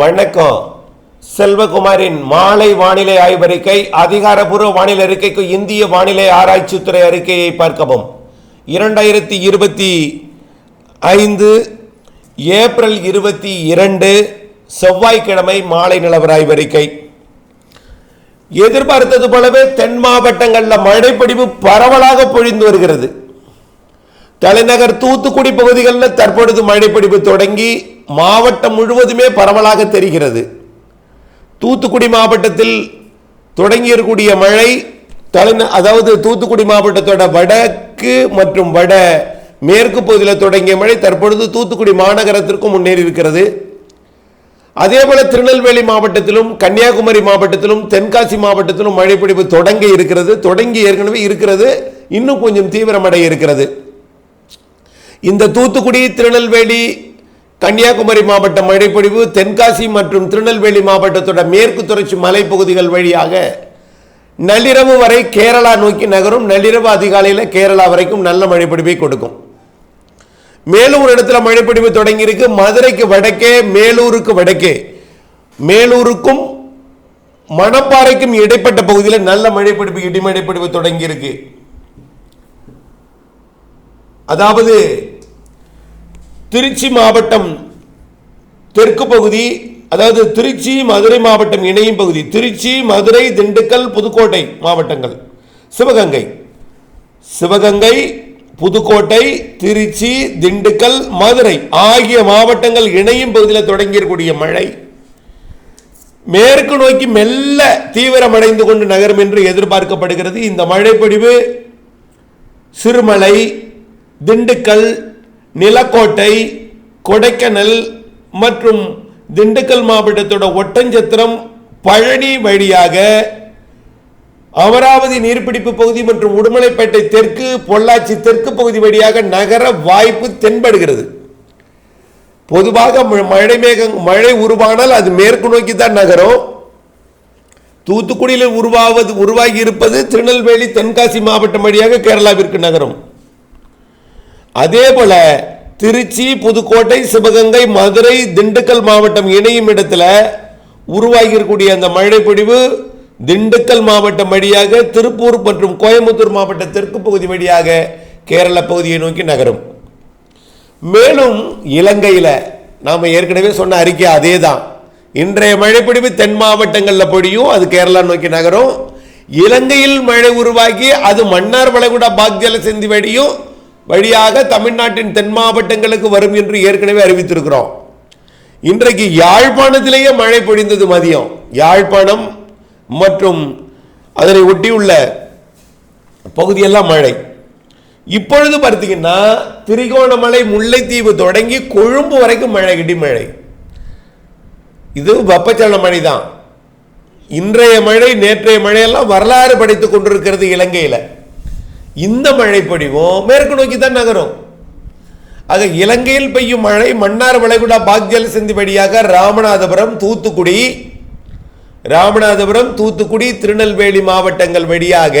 வணக்கம். செல்வகுமாரின் மாலை வானிலை ஆய்வறிக்கை அதிகாரப்பூர்வ வானிலை அறிக்கைக்கு இந்திய வானிலை ஆராய்ச்சித்துறை அறிக்கையை பார்க்கவும். இரண்டாயிரத்தி இருபத்தி ஐந்து ஏப்ரல் இருபத்தி இரண்டு செவ்வாய்க்கிழமை மாலை நிலவராய்வு அறிக்கை எதிர்பார்த்தது போலவே தென் மாவட்டங்களில் மழைப்பிடிவு பரவலாக பொழிந்து வருகிறது. தலைநகர் தூத்துக்குடி பகுதிகளில் தற்பொழுது மழைப்பிடிப்பு தொடங்கி மாவட்டம் முழுவதுமே பரவலாக தெரிகிறது. தூத்துக்குடி மாவட்டத்தில் தொடங்கியிருக்கூடிய மழை தலைந அதாவது தூத்துக்குடி மாவட்டத்தோட வடக்கு மற்றும் வட மேற்கு பகுதியில் தொடங்கிய மழை தற்பொழுது தூத்துக்குடி மாநகரத்திற்கும் முன்னேறி இருக்கிறது. அதேபோல திருநெல்வேலி மாவட்டத்திலும் கன்னியாகுமரி மாவட்டத்திலும் தென்காசி மாவட்டத்திலும் மழைப்பிடிப்பு தொடங்கி இருக்கிறது தொடங்கி ஏற்கனவே இருக்கிறது இன்னும் கொஞ்சம் தீவிரமடைய இருக்கிறது. இந்த தூத்துக்குடி திருநெல்வேலி கன்னியாகுமரி மாவட்டம் மழைப்பொழிவு தென்காசி மற்றும் திருநெல்வேலி மாவட்டத்தோட மேற்கு தொடர்ச்சி மலைப்பகுதிகள் வழியாக நள்ளிரவு வரை கேரளா நோக்கி நகரும். நள்ளிரவு அதிகாலையில் கேரளா வரைக்கும் நல்ல மழைப்பொழிவை கொடுக்கும். மேலும் ஒரு இடத்துல மழைப்பொழிவு தொடங்கியிருக்கு. மதுரைக்கு வடக்கே மேலூருக்கு வடக்கே. மேலூருக்கும் மணப்பாறைக்கும் இடைப்பட்ட பகுதியில் நல்ல மழைப்பிடிப்பு இடிமழைப்பிடிப்பு தொடங்கியிருக்கு. அதாவது திருச்சி மாவட்டம் தெற்கு பகுதி அதாவது திருச்சி மதுரை மாவட்டம் இணையும் பகுதி. திருச்சி மதுரை திண்டுக்கல் புதுக்கோட்டை மாவட்டங்கள். சிவகங்கை. சிவகங்கை புதுக்கோட்டை திருச்சி திண்டுக்கல் மதுரை ஆகிய மாவட்டங்கள் இணையும் பகுதியில் தொடங்கியிருக்கூடிய மழை. மேற்கு நோக்கி மெல்ல தீவிரமடைந்து கொண்டு நகரும் என்று எதிர்பார்க்கப்படுகிறது. இந்த மழைப்பொழிவு சிறுமலை திண்டுக்கல் நிலக்கோட்டை கொடைக்கானல் மற்றும் திண்டுக்கல் மாவட்டத்தோட ஒட்டஞ்சத்திரம் பழனி வழியாக அமராவதி நீர்பிடிப்பு பகுதி மற்றும் உடுமலைப்பேட்டை தெற்கு பொள்ளாச்சி தெற்கு பகுதி வழியாக நகர வாய்ப்பு தென்படுகிறது. பொதுவாக ம- மழை மேக மழை உருவானால் அது மேற்கு நோக்கி தான் நகரும். தூத்துக்குடியில் உருவாவது உருவாகி இருப்பது திருநெல்வேலி தென்காசி மாவட்டம் வழியாக கேரளாவிற்கு நகரும். அதே போல திருச்சி புதுக்கோட்டை சிவகங்கை மதுரை திண்டுக்கல் மாவட்டம் இணையும் இடத்துல உருவாகியிருக்கூடிய அந்த மழைப்பொழிவு திண்டுக்கல் மாவட்டம் வழியாக திருப்பூர் மற்றும் கோயம்புத்தூர் மாவட்ட தெற்கு பகுதி வழியாக கேரள பகுதியை நோக்கி நகரும். மேலும் இலங்கையில் நாம் ஏற்கனவே சொன்ன அறிக்கை அதே தான் இன்றைய மழைப்பிடிவு தென் மாவட்டங்களில் பொழியும் அது கேரளா நோக்கி நகரும். இலங்கையில் மழை உருவாகி அது மன்னார் வளைகுடா பாக்ஜல செந்தி வழியும் வழியாக தமிழ்நாட்டின் தென் மாவட்டங்களுக்கு வரும் என்று ஏற்கனவே அறிவித்திருக்கிறோம். இன்றைக்கு யாழ்ப்பாணத்திலேயே மழை பொழிந்தது மதியம். யாழ்ப்பாணம் மற்றும் அதனை ஒட்டியுள்ள பகுதியெல்லாம் மழை. இப்பொழுது பார்த்தீங்கன்னா திரிகோணமலை முல்லைத்தீவு தொடங்கி கொழும்பு வரைக்கும் மழை இடிமழை இது வெப்பச்சலன மழை தான் இன்றைய மழை நேற்றைய மழையெல்லாம் வரலாறு படைத்துக் கொண்டிருக்கிறது இலங்கையில். இந்த மழை பொழிவும் மேற்கு நோக்கி தான் நகரும். ஆக இலங்கையில் பெய்யும் மழை மன்னார் வளைகுடா பாக்ஜல சிந்தி வழியாக ராமநாதபுரம் தூத்துக்குடி ராமநாதபுரம் தூத்துக்குடி திருநெல்வேலி மாவட்டங்கள் வழியாக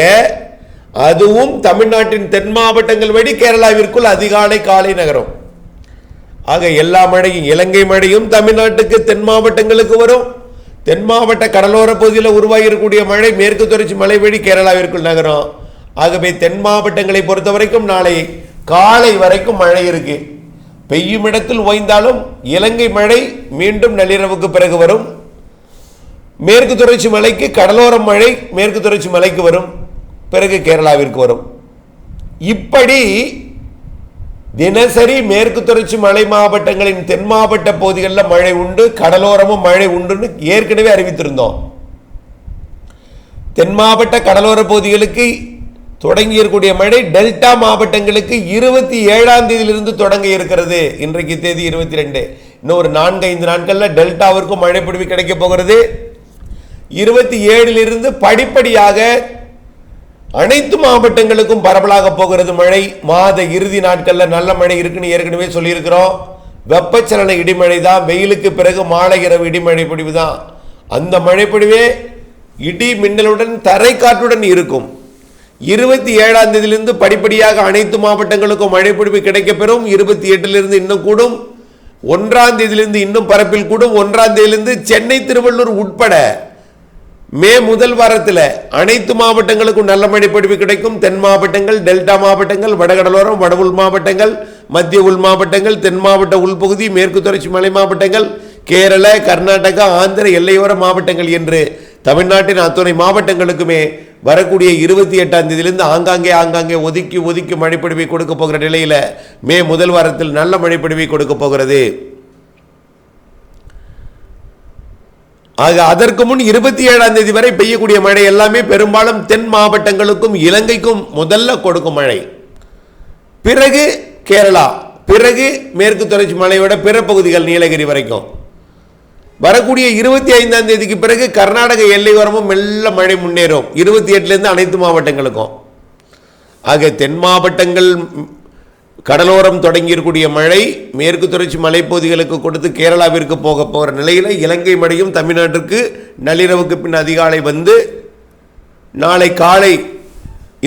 அதுவும் தமிழ்நாட்டின் தென் மாவட்டங்கள் வழி கேரளாவிற்குள் அதிகாலை காலை நகரும். ஆக எல்லா மழையும் இலங்கை மழையும் தமிழ்நாட்டுக்கு தென் மாவட்டங்களுக்கு வரும். தென் மாவட்ட கடலோர பகுதியில் உருவாகி இருக்கக்கூடிய மழை மேற்கு தொடர்ச்சி மலை வழி கேரளாவிற்குள் நகரும். ஆகவே தென் மாவட்டங்களை பொறுத்த வரைக்கும் நாளை காலை வரைக்கும் மழை இருக்கு. பெய்யும் இடத்தில் ஓய்ந்தாலும் இலங்கை மழை மீண்டும் நள்ளிரவுக்கு பிறகு வரும். மேற்கு தொடர்ச்சி மலைக்கு கடலோரம் மழை மேற்கு தொடர்ச்சி மலைக்கு வரும். பிறகு கேரளாவிற்கு வரும். இப்படி தினசரி மேற்கு தொடர்ச்சி மலை மாவட்டங்களின் தென் மாவட்ட பகுதிகளில் மழை உண்டு கடலோரமும் மழை உண்டுன்னு ஏற்கனவே அறிவித்திருந்தோம். தென் மாவட்ட கடலோர பகுதிகளுக்கு தொடங்கி இருக்கக்கூடிய மழை டெல்டா மாவட்டங்களுக்கு இருபத்தி ஏழாம் தேதியிலிருந்து தொடங்க இருக்கிறது. இன்றைக்கு தேதி இருபத்தி ரெண்டு. இன்னும் ஒரு நான்கு ஐந்து நாட்களில் டெல்டாவிற்கும் மழை பிடிவு கிடைக்க போகிறது. இருபத்தி ஏழிலிருந்து படிப்படியாக அனைத்து மாவட்டங்களுக்கும் பரவலாக போகிறது மழை. மாத இறுதி நாட்களில் நல்ல மழை இருக்குன்னு ஏற்கனவே சொல்லியிருக்கிறோம். வெப்பச்சலன இடிமழை தான். வெயிலுக்கு பிறகு மாலை இரவு இடிமழை பொழிவு தான். அந்த மழைப்பொழிவே இடி மின்னலுடன் தரைக்காற்றுடன் இருக்கும். இருபத்தி ஏழாம் தேதியிலிருந்து படிப்படியாக அனைத்து மாவட்டங்களுக்கும் மழைப்பொழிவு கிடைக்கப்பெறும். இருபத்தி எட்டிலிருந்து இன்னும் கூடும். ஒன்றாம் தேதியிலிருந்து இன்னும் பரப்பில் கூடும். ஒன்றாம் தேதியிலிருந்து சென்னை திருவள்ளூர் உட்பட மே முதல் வாரத்தில் அனைத்து மாவட்டங்களுக்கும் நல்ல மழை பொழிவு கிடைக்கும். தென் மாவட்டங்கள் டெல்டா மாவட்டங்கள் வடகடலோரம் வட உள் மாவட்டங்கள் மத்திய உள் மாவட்டங்கள் தென் மாவட்ட உள்பகுதி மேற்கு தொடர்ச்சி மலை மாவட்டங்கள் கேரள கர்நாடகா ஆந்திர எல்லையோர மாவட்டங்கள் என்று தமிழ்நாட்டின் அத்துணை மாவட்டங்களுக்குமே வரக்கூடிய இருபத்தி எட்டாம் தேதியிலிருந்து ஆங்காங்கே ஆங்காங்கே ஒதுக்கி ஒதுக்கி மழைப்பொழிவை கொடுக்க போகிற நிலையில் மே முதல் வாரத்தில் நல்ல மழைப்பொழிவை கொடுக்க போகிறது. ஆக அதற்கு முன் இருபத்தி ஏழாம் தேதி வரை பெய்யக்கூடிய மழை எல்லாமே பெரும்பாலும் தென் மாவட்டங்களுக்கும் இலங்கைக்கும் முதல்ல கொடுக்கும் மழை. பிறகு கேரளா பிறகு மேற்கு தொடர்ச்சி மலையோட பிற பகுதிகள் நீலகிரி வரைக்கும். வரக்கூடிய இருபத்தி ஐந்தாம் தேதிக்கு பிறகு கர்நாடக எல்லையோரமும் மெல்ல மழை முன்னேறும். இருபத்தி எட்டுலேருந்து அனைத்து மாவட்டங்களுக்கும். ஆக தென் மாவட்டங்கள் கடலோரம் தொடங்கியிருக்கூடிய மழை மேற்கு தொடர்ச்சி மலைப்பகுதிகளுக்கு கொடுத்து கேரளாவிற்கு போக போகிற நிலையில் இலங்கை மழையும் தமிழ்நாட்டிற்கு நள்ளிரவுக்கு பின் அதிகாலை வந்து நாளை காலை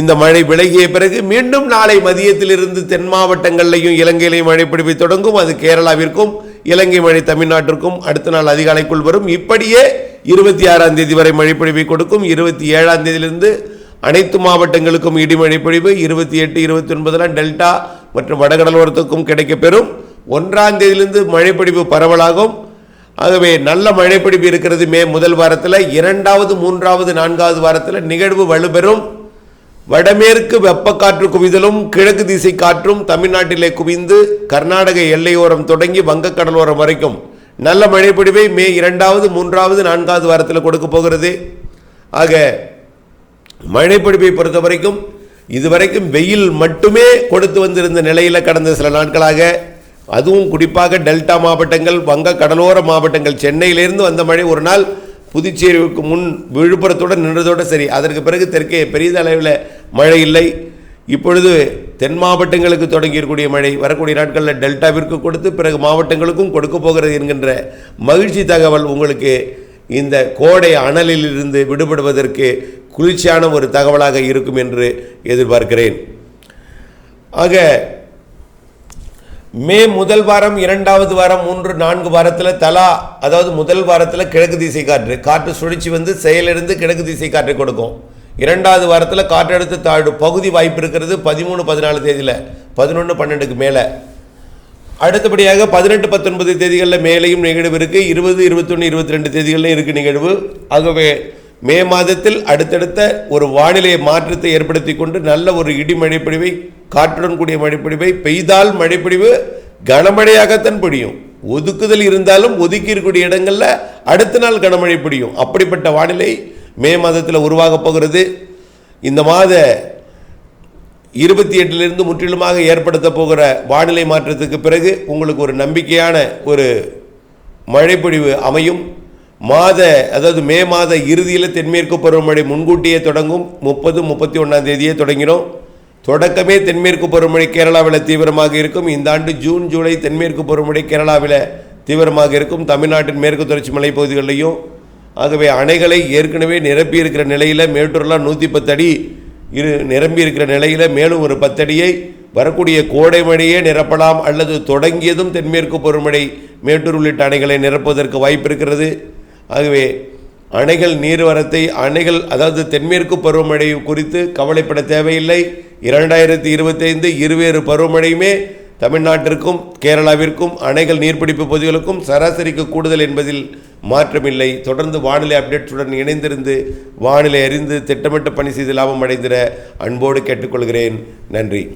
இந்த மழை விலகிய பிறகு மீண்டும் நாளை மதியத்திலிருந்து தென் மாவட்டங்கள்லையும் இலங்கையிலையும் மழை பிடிப்பை தொடங்கும். அது கேரளாவிற்கும் இலங்கை மழை தமிழ்நாட்டிற்கும் அடுத்த நாள் அதிகாலைக்குள் வரும். இப்படியே இருபத்தி ஆறாம் தேதி வரை மழைப்பொழிவை கொடுக்கும். இருபத்தி ஏழாம் தேதியிலிருந்து அனைத்து மாவட்டங்களுக்கும் இடி மழைப்பொழிவு. இருபத்தி எட்டு இருபத்தி ஒன்பதுலாம் டெல்டா மற்றும் வடகடலோரத்துக்கும் கிடைக்கப்பெறும். ஒன்றாம் தேதியிலிருந்து மழைப்பொழிவு பரவலாகும். ஆகவே நல்ல மழைப்பிடிப்பு இருக்கிறது மே முதல் வாரத்தில். இரண்டாவது மூன்றாவது நான்காவது வாரத்தில் நிகழ்வு வலுப்பெறும். வடமேற்கு வெப்பக்காற்று குவிதலும் கிழக்கு திசை காற்றும் தமிழ்நாட்டிலே குவிந்து கர்நாடக எல்லையோரம் தொடங்கி வங்கக்கடலோரம் வரைக்கும் நல்ல மழைப்பிடிவை மே இரண்டாவது மூன்றாவது நான்காவது வாரத்தில் கொடுக்க போகிறது. ஆக மழைப்பிடிப்பை பொறுத்த வரைக்கும் இதுவரைக்கும் வெயில் மட்டுமே கொடுத்து வந்திருந்த நிலையில் கடந்த சில நாட்களாக அதுவும் குறிப்பாக டெல்டா மாவட்டங்கள் வங்க கடலோர மாவட்டங்கள் சென்னையிலிருந்து வந்த மழை ஒரு நாள் புதுச்சேரிக்கு முன் விழுப்புரத்துடன் நின்றதோடு சரி. அதற்கு பிறகு தெற்கே பெரிய அளவில் மழை இல்லை. இப்பொழுது தென் மாவட்டங்களுக்கு தொடங்கியிருக்கூடிய மழை. வரக்கூடிய நாட்களில் டெல்டாவிற்கு கொடுத்து பிறகு மாவட்டங்களுக்கும் கொடுக்க போகிறது என்கின்ற மகிழ்ச்சி தகவல் உங்களுக்கு இந்த கோடை அனலிலிருந்து விடுபடுவதற்கு குளிர்ச்சியான ஒரு தகவலாக இருக்கும் என்று எதிர்பார்க்கிறேன். ஆக மே முதல் வாரம் இரண்டாவது வாரம் மூன்று நான்கு வாரத்தில் தலா அதாவது முதல் வாரத்தில் கிழக்கு திசை காற்று. காற்று சுழற்சி வந்து செயலிருந்து கிழக்கு திசை காற்றை கொடுக்கும். இரண்டாவது வாரத்தில் காற்றழுத்த தாழ்வு பகுதி வாய்ப்பு இருக்கிறது பதிமூணு பதினாலு தேதியில். பதினொன்று பன்னெண்டுக்கு மேலே. அடுத்தபடியாக பதினெட்டு பத்தொன்பது தேதிகளில் மேலேயும் நிகழ்வு இருக்குது இருபது இருபத்தொன்று இருபத்தி ரெண்டு தேதிகளிலும் இருக்குது நிகழ்வு. ஆகவே மே மாதத்தில் அடுத்தடுத்த ஒரு வானிலை மாற்றத்தை ஏற்படுத்தி கொண்டு நல்ல ஒரு இடி மழைப்பொழிவை காற்றுடன் கூடிய மழைப்பொழிவை பெய்தால் மழைப்பொழிவு கனமழையாகத்தான் பொழியும். ஒதுக்குதல் இருந்தாலும் ஒதுக்கி இருக்கக்கூடிய இடங்களில் அடுத்த நாள் கனமழை பிடியும் அப்படிப்பட்ட வானிலை மே மாதத்தில் உருவாகப் போகிறது. இந்த மாத இருபத்தி எட்டிலிருந்து முற்றிலுமாக ஏற்படுத்த போகிற வானிலை மாற்றத்துக்கு பிறகு உங்களுக்கு ஒரு நம்பிக்கையான ஒரு மழைப்பொழிவு அமையும். மாத அதாவது மே மாத இறுதியில் தென்மேற்கு பருவமழை முன்கூட்டியே தொடங்கும். முப்பது முப்பத்தி ஒன்றாம் தேதியே தொடங்கிடும். தொடக்கமே தென்மேற்கு பருவமழை கேரளாவில் தீவிரமாக இருக்கும். இந்த ஆண்டு ஜூன் ஜூலை தென்மேற்கு பருவமழை கேரளாவில் தீவிரமாக இருக்கும். தமிழ்நாட்டின் மேற்கு தொடர்ச்சி மலைப்பகுதிகளிலையும். ஆகவே அணைகளை ஏற்கனவே நிரப்பி இருக்கிற நிலையில் மேட்டூர்லாம் நூற்றி பத்து அடி இரு நிரம்பி இருக்கிற நிலையில் மேலும் ஒரு பத்தடியை வரக்கூடிய கோடை மழையே நிரப்பலாம். அல்லது தொடங்கியதும் தென்மேற்கு பருவமழை மேட்டூர் உள்ளிட்ட அணைகளை நிரப்புவதற்கு வாய்ப்பு இருக்கிறது. ஆகவே அணைகள் நீர்வரத்தை அணைகள் அதாவது தென்மேற்கு பருவமழை குறித்து கவலைப்பட தேவையில்லை. இரண்டாயிரத்தி இருபத்தைந்து இருவேறு பருவமழையுமே தமிழ்நாட்டிற்கும் கேரளாவிற்கும் அணைகள் நீர்பிடிப்பு பகுதிகளுக்கும் சராசரிக்கு கூடுதல் என்பதில் மாற்றமில்லை. தொடர்ந்து வானிலை அப்டேட்ஸுடன் இணைந்திருந்து வானிலை அறிந்து திட்டமிட்ட பணி செய்து லாபம் அடைந்திட அன்போடு கேட்டுக்கொள்கிறேன். நன்றி.